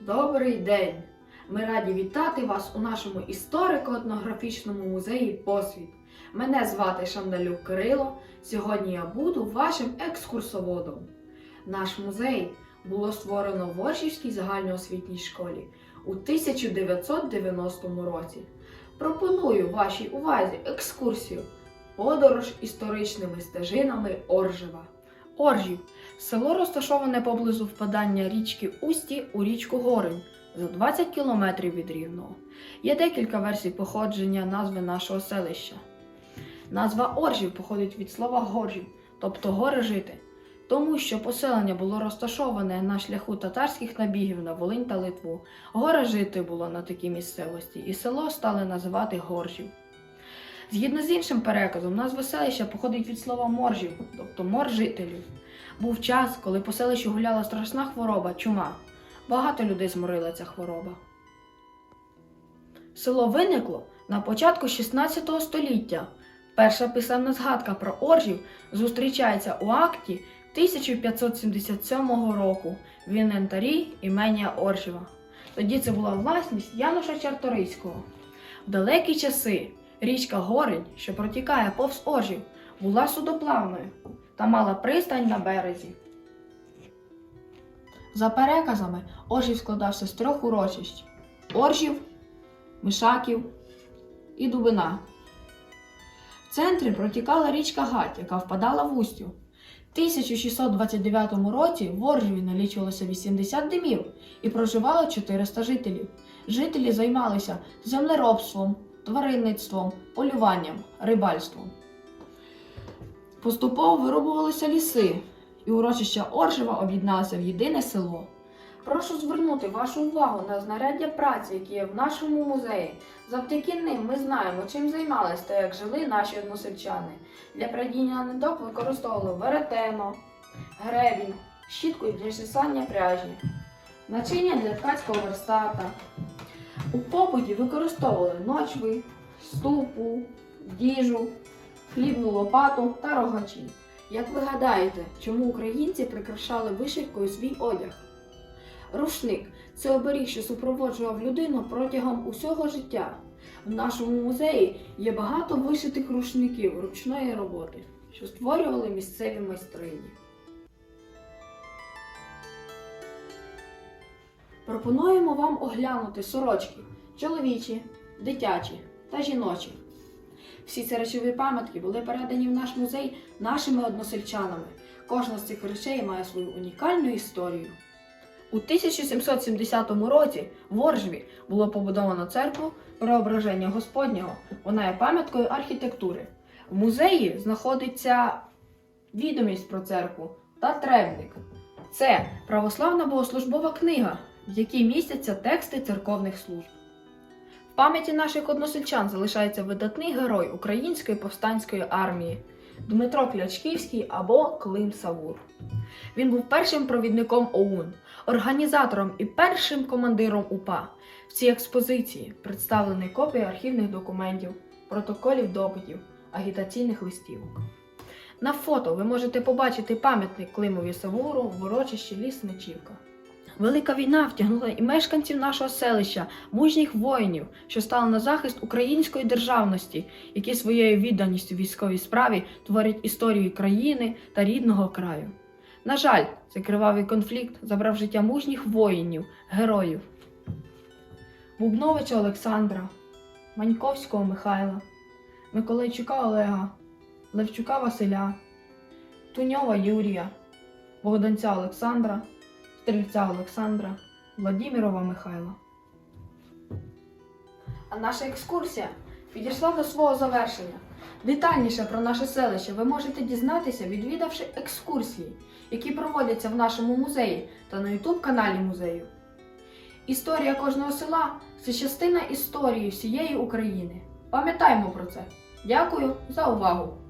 Добрий день! Ми раді вітати вас у нашому історико-етнографічному музеї Посвіт. Мене звати Шандалюк Кирило. Сьогодні я буду вашим екскурсоводом. Наш музей було створено в Оршівській загальноосвітній школі у 1990 році. Пропоную вашій увазі екскурсію Подорож історичними стежинами Оржева. Оржів село розташоване поблизу впадання річки Усті у річку Горень за 20 кілометрів від Рівного. Є декілька версій походження назви нашого селища. Назва Оржів походить від слова горжів, тобто гори жити, тому що поселення було розташоване на шляху татарських набігів на Волинь та Литву. Горе жити було на такій місцевості, і село стали називати Горжів. Згідно з іншим переказом, назва селища походить від слова моржів, тобто мор жителів. Був час, коли по селищу гуляла страшна хвороба чума. Багато людей зморила ця хвороба. Село виникло на початку 16 століття. Перша писемна згадка про оржів зустрічається у акті 1577 року в інвентарі імення Оржева. Тоді це була власність Януша Чарторийського. В далекі часи річка Горень, що протікає повз Оржів, була судоплавною та мала пристань на березі. За переказами, Оржів складався з трьох урочищ Оржів, Мишаків і Дубина. В центрі протікала річка Гать, яка впадала в Устю. В 1629 році в Оржеві налічувалося 80 домів і проживало 400 жителів. Жителі займалися землеробством, тваринництвом, полюванням, рибальством. Поступово вирубувалися ліси, і урочище Оржева об'єдналося в єдине село. Прошу звернути вашу увагу на знаряддя праці, які є в нашому музеї. Завдяки ним ми знаємо, чим займалися та як жили наші односельчани. Для прядіння ниток використовували веретено, гребінь, щітку для чесання пряжі, начиння для ткацького верстата. У побуті використовували ночви, ступу, діжу, хлібну лопату та рогачі. Як ви гадаєте, чому українці прикрашали вишивкою свій одяг? Рушник це оберіг, що супроводжував людину протягом усього життя. В нашому музеї є багато вишитих рушників ручної роботи, що створювали місцеві майстрині. Пропонуємо вам оглянути сорочки чоловічі, дитячі та жіночі. Всі ці речові пам'ятки були передані в наш музей нашими односельчанами. Кожна з цих речей має свою унікальну історію. У 1770 році в Оржві було побудовано церкву Преображення Господнього. Вона є пам'яткою архітектури. В музеї знаходиться відомість про церкву та требник. Це православна богослужбова книга, в якій містяться тексти церковних служб. В пам'яті наших односельчан залишається видатний герой Української повстанської армії Дмитро Клячківський або Клим Савур. Він був першим провідником ОУН, організатором і першим командиром УПА. В цій експозиції представлені копії архівних документів, протоколів допитів, агітаційних листівок. На фото ви можете побачити пам'ятник Климові Савуру в урочищі Ліс Мечівка. Велика війна втягнула і мешканців нашого селища, мужніх воїнів, що стали на захист української державності, які своєю відданістю військовій справі творять історію країни та рідного краю. На жаль, цей кривавий конфлікт забрав життя мужніх воїнів, героїв. Бубновича Олександра, Маньковського Михайла, Миколайчука Олега, Левчука Василя, Туньова Юрія, Богданця Олександра, Стрільця Олександра, Владімірова Михайла. А наша екскурсія підійшла до свого завершення. Детальніше про наше селище ви можете дізнатися, відвідавши екскурсії, які проводяться в нашому музеї та на YouTube каналі музею. Історія кожного села це частина історії всієї України. Пам'ятаймо про це. Дякую за увагу!